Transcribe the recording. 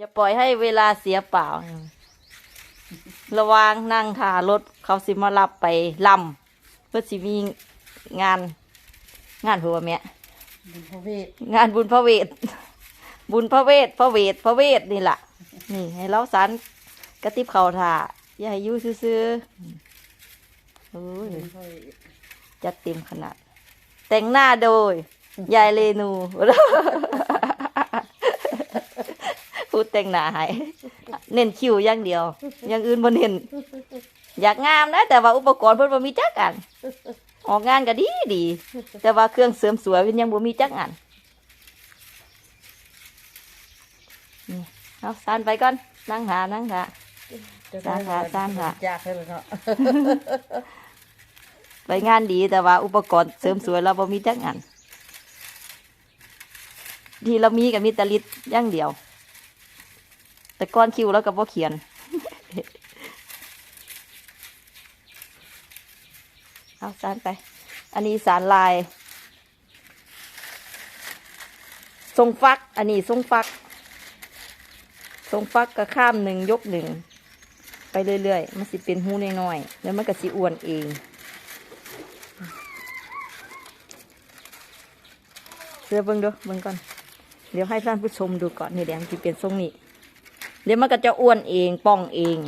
อย่าปล่อยให้เวลาเสียเปล่า ระวังนั่งทารถเขาสิมารับไปลำเพื่อสิมีงาน งานหัวแม่บุญพระเวทงานบุญพระเวท บุญพระเวทพระเวทพระเวทนี่แหละนี่ ให้เราสันกระติบเขาถ่าอย่าให้อยุ่ซื่อๆโอ้ยบุญพระเวทจัดเต็มขนาด แต่งหน้าโดย ยายเรนู พูดแต่งหน้าให้เน้นคิวอย่างเดียว อย่างอื่นบ่เน้นอยากงามนะแต่ว่าอุปกรณ์เพิ่นบ่มีจักอันออกงานก็ดีดี แต่ว่าเครื่องเสริมสวยเพิ่นยังบ่มีจักอันนี่เอาสานไปก่อนนั่งหานั่งหาสาขาสาขายากเลยเนาะไปงานดีแต่ว่าอุปกรณ์เสริมสวยเราบ่มีจักอันที่เรามีกับมีแตลิดอย่างเดียว แต่ก้อนคิวแล้วก็บ่เขียน เอาสารไป อันนี้สารลายทรงฟัก อันนี้ทรงฟักทรงฟักก็ข้ามหนึ่งยกหนึ่งไปเรื่อยๆ มันสิเป็นหูน้อยๆ แล้วมันก็สิอ้วนเองเดี๋ยวเบิ่งดูเบิ่งก่อน เดี๋ยวให้ท่านผู้ชมดูก่อนนี่แดงที่เป็นทรงนี้ เดี๋ยวมันก็จะอ้วนเองป้องเอง